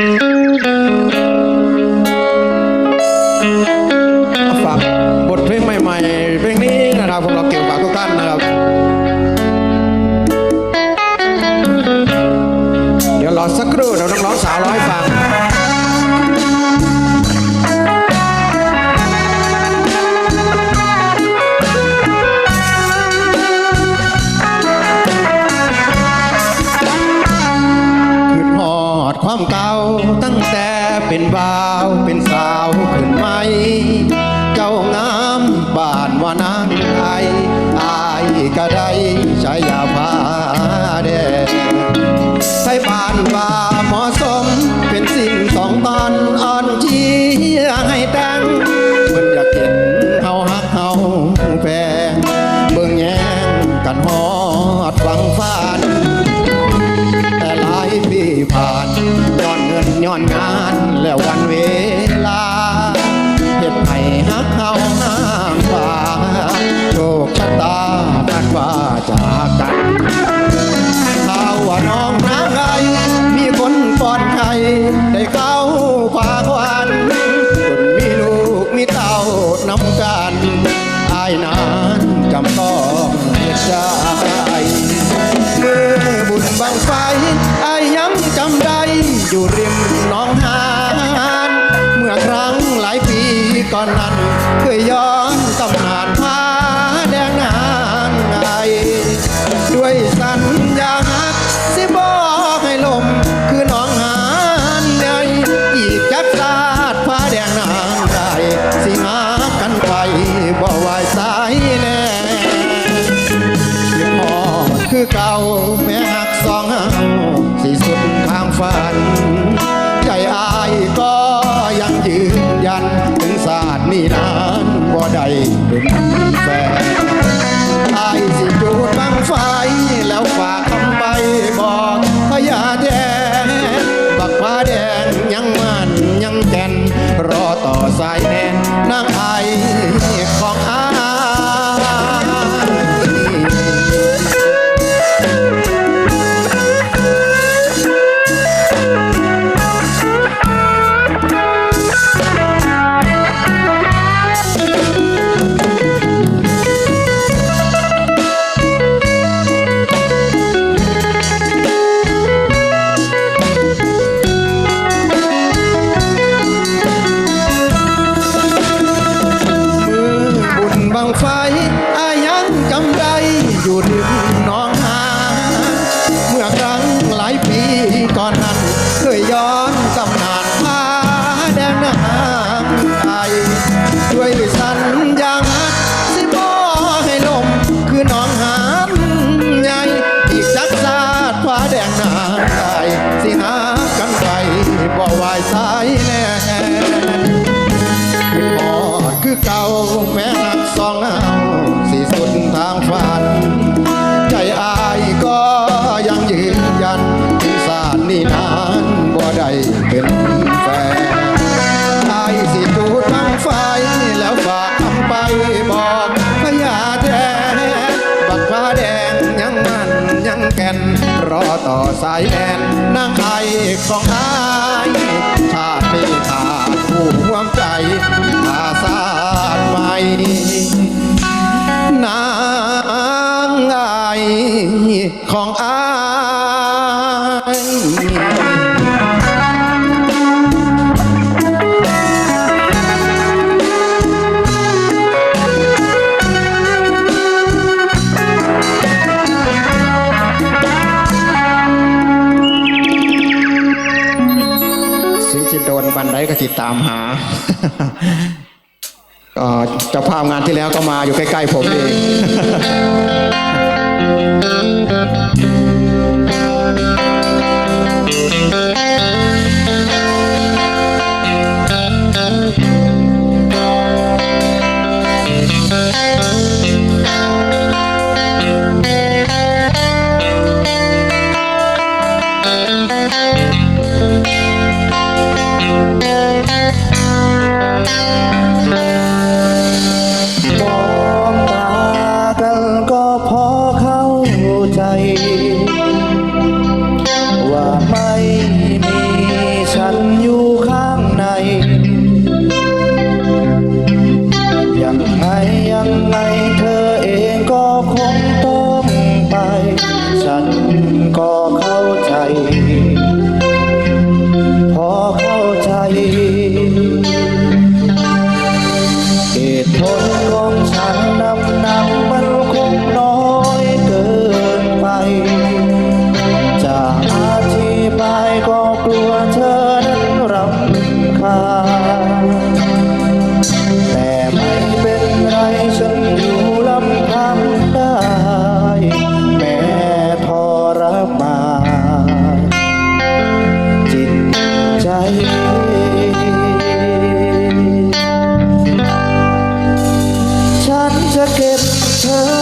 Mm-hmm. ความเก่าตั้งแต่เป็นบ่าวเป็นสาวขึ้นไหม 자 สายแนนนางอาย ต่อสายแอนนางไอของอายชาตินี้ขาดผู้ห่วงใจภาษาไปนางไอของอาย ติดตามหาเจ้าภาพงานที่แล้วก็มาอยู่ใกล้ ๆ ผมเอง Oh.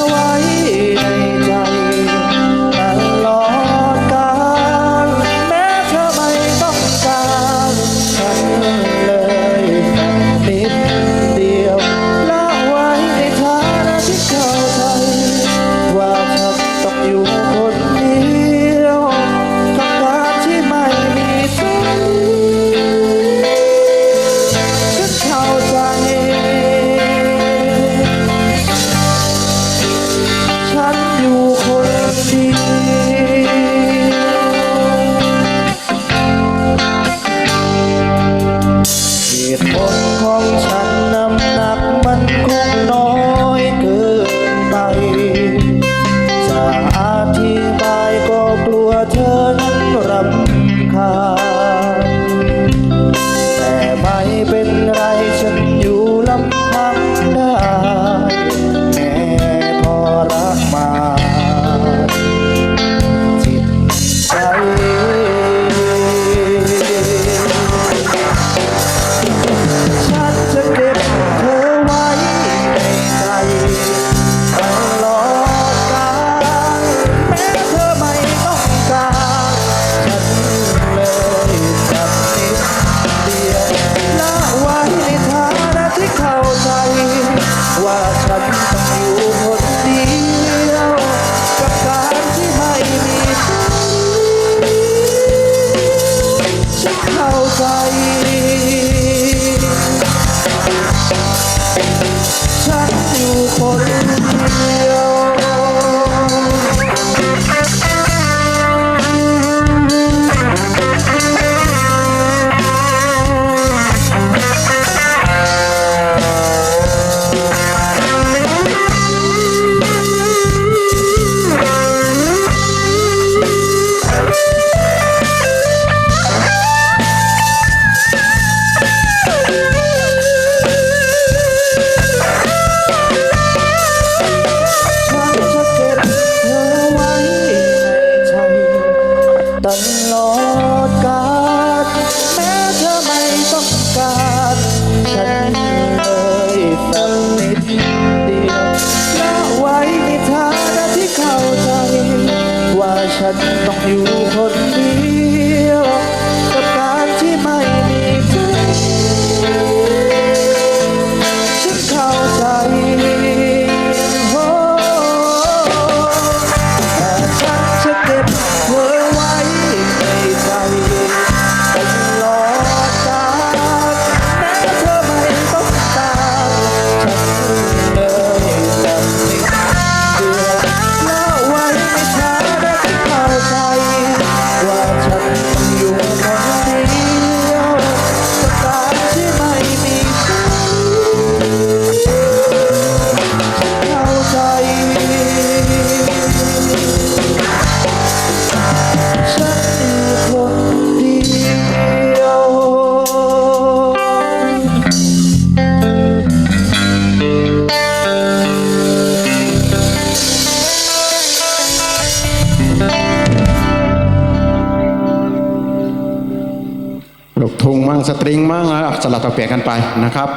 ทุงมั่งสตริงมั่งสลับตับเปลี่ยนกันไปนะครับ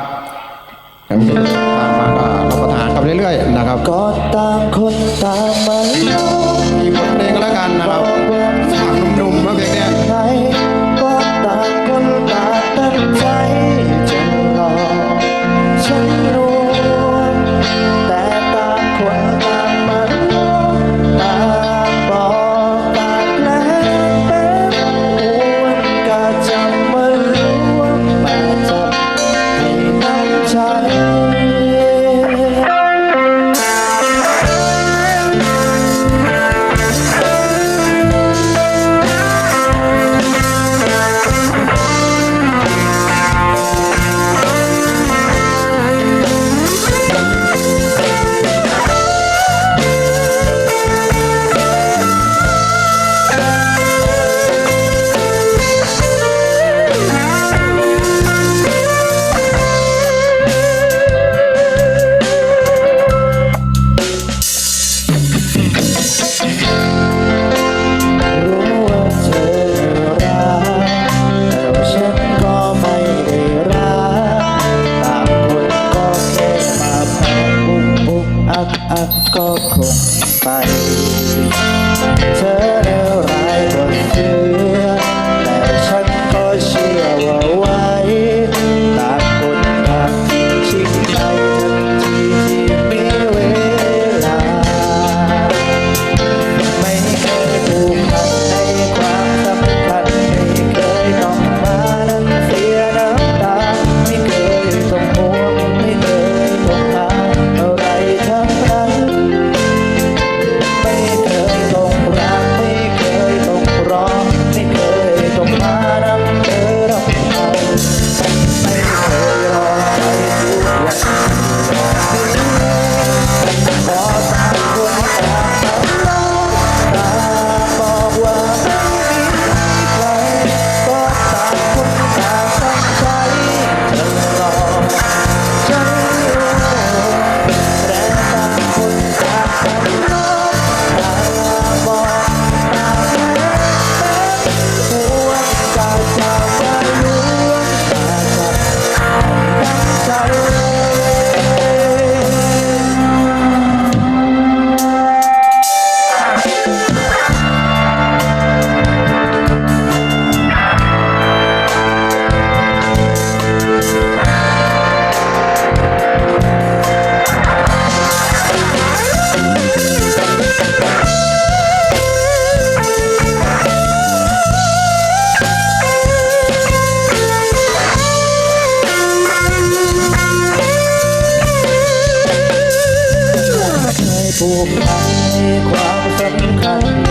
ตามมาก็รับประทานกันเรื่อยๆนะครับ ก็ตามคนตามมามีบเพลงแล้วกันนะครับ ผูกพันความสำคัญ